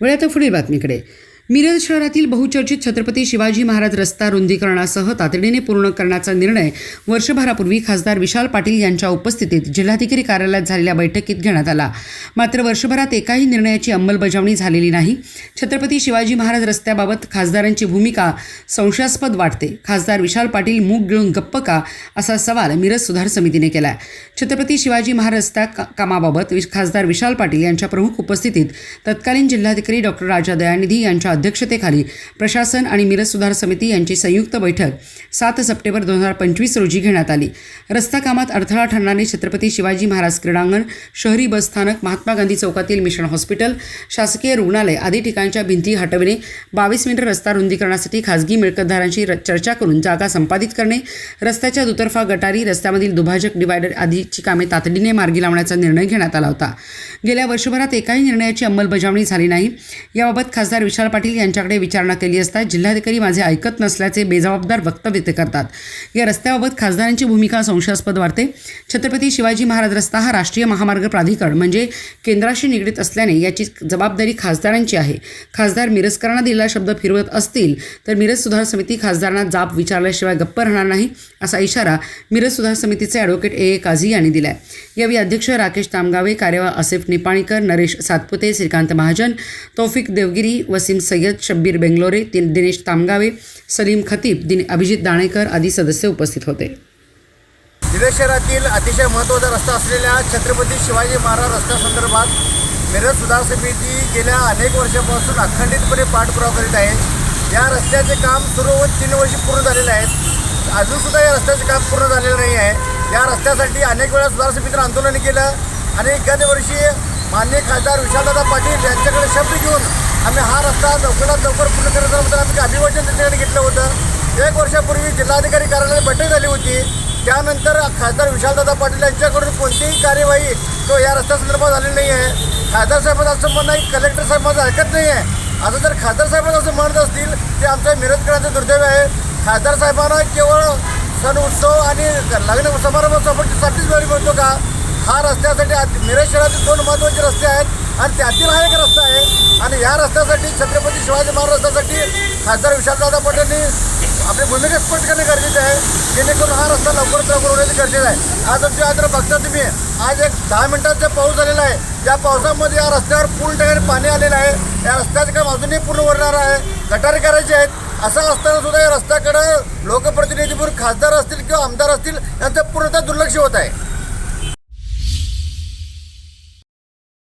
वेळ आता पुढील बातमीकडे. मिरज शहरातील बहुचर्चित छत्रपती शिवाजी महाराज रस्ता रुंदीकरणासह तातडीने पूर्ण करण्याचा निर्णय वर्षभरापूर्वी खासदार विशाल पाटील यांच्या उपस्थितीत जिल्हाधिकारी कार्यालयात झालेल्या बैठकीत घेण्यात आला. मात्र वर्षभरात एकाही निर्णयाची अंमलबजावणी झालेली नाही. छत्रपती शिवाजी महाराज रस्त्याबाबत खासदारांची भूमिका संशयास्पद वाटते. खासदार विशाल पाटील मूग गिळून गप्प का असा सवाल मिरज सुधार समितीने केला आहे छत्रपती शिवाजी महाराज रस्ता कामाबाबत विश- खासदार विशाल पाटील यांच्या प्रमुख उपस्थितीत तत्कालीन जिल्हाधिकारी डॉक्टर राजा दयानिधी यांच्या अध्यक्षतेखाली प्रशासन आणि मिरज सुधार समिती यांची संयुक्त बैठक सात सप्टेंबर दोन हजार पंचवीस रोजी घेण्यात आली. रस्ता कामात अडथळा ठरणारे छत्रपती शिवाजी महाराज क्रीडांगण शहरी बस स्थानक महात्मा गांधी चौकातील मिशन हॉस्पिटल शासकीय रुग्णालय आदी ठिकाणच्या भिंती हटविणे बावीस मीटर रस्ता रुंदीकरणासाठी खासगी मिळकतदारांशी र- चर्चा करून जागा संपादित करणे रस्त्याच्या दुतर्फा गटारी रस्त्यामधील दुभाजक डिवायडर आदीची कामे तातडीने मार्गी लावण्याचा निर्णय घेण्यात आला होता. गेल्या वर्षभरात एकाही निर्णयाची अंमलबजावणी झाली नाही. याबाबत खासदार विशाल पाटील पाटील यांच्याकडे विचारणा केली असता जिल्हाधिकारी माझे ऐकत नसल्याचे बेजबाबदार वक्तव्य ते करतात. या रस्त्याबाबत खासदारांची भूमिका संशयास्पद वाढते छत्रपती शिवाजी महाराज रस्ता हा राष्ट्रीय महामार्ग प्राधिकरण म्हणजे केंद्राशी निगडीत असल्याने याची जबाबदारी खासदारांची आहे. खासदार मिरजकरांना दिलेला शब्द फिरवत असतील तर मिरज सुधार समिती खासदारांना जाब विचारल्याशिवाय गप्प राहणार नाही असा इशारा मिरज सुधार समितीचे ॲडव्होकेट ए. ए. काझी यांनी दिला आहे यावेळी अध्यक्ष राकेश तामगावे कार्यवाह आसिफ निपाणीकर नरेश सातपुते श्रीकांत महाजन तौफिक देवगिरी वसीम सई सय्यद शब्बीर बेंगलोरे दिनेश तामगावे सलीम खतीब दिन अभिजित दाणेकर आदी सदस्य उपस्थित होते. मिरज शहरातील अतिशय महत्त्वाचा रस्ता असलेल्या छत्रपती शिवाजी महाराज रस्त्यासंदर्भात मिरज सुधार समिती गेल्या अनेक वर्षापासून अखंडितपणे पाठपुरावा करीत आहे. या रस्त्याचे काम सुरू होऊन तीन वर्षी पूर्ण झालेले आहेत. अजूनसुद्धा या रस्त्याचे काम पूर्ण झालेलं नाही आहे. या रस्त्यासाठी अनेक वेळा सुधार समितीनं आंदोलन केलं. आणि एखाद्या वर्षी मान्य खासदार विशालदादा पाटील यांच्याकडे शब्द घेऊन आम्ही हा रस्ता लवकरात लवकर पूर्ण करण्याबद्दल आम्ही अभिवाचन त्यांच्याकडे घेतलं होतं. एक वर्षापूर्वी जिल्हाधिकारी कार्यालयात बैठक झाली होती. त्यानंतर खासदार विशालदादा पाटील यांच्याकडून कोणतीही कार्यवाही तो या रस्त्यासंदर्भात झालेली नाही आहे. खासदार साहेबांचं असं म्हणणं नाही कलेक्टर साहेबांचं ऐकत नाही आहे. आता जर खासदार साहेबांना असं म्हणत असतील ते आमच्या मिरजकरांचं दुर्दैव आहे. खासदार साहेबांना केवळ सण उत्सव आणि लग्न समारंभासाठीच वेळी मिळतो का? हा रस्त्यासाठी मिरज शहरातील दोन महत्त्वाचे रस्ते आहेत आणि त्यातील हा एक रस्ता आहे. आणि महाराष्ट्रासाठी छत्रपती शिवाजी महाराष्ट्रासाठी खासदार विशालदादा पटेलनी आपली भूमिका स्पष्ट करणे गरजेचे आहे. जेणेकरून हा रस्ता लवकरात लवकर होण्याची गरजेचं आहे. आज आमच्या आज बघता तुम्ही आज एक दहा मिनिटाचा पाऊस झालेला आहे. या पावसामध्ये या रस्त्यावर पूर्ण ठिकाणी पाणी आलेलं आहे. या रस्त्याचं काम अजूनही पूर्ण वरणार आहे. गटारी करायचे आहेत. असं असताना सुद्धा या रस्त्याकडे लोकप्रतिनिधीपूर खासदार असतील किंवा आमदार असतील यांचं पूर्णतः दुर्लक्ष होत आहे.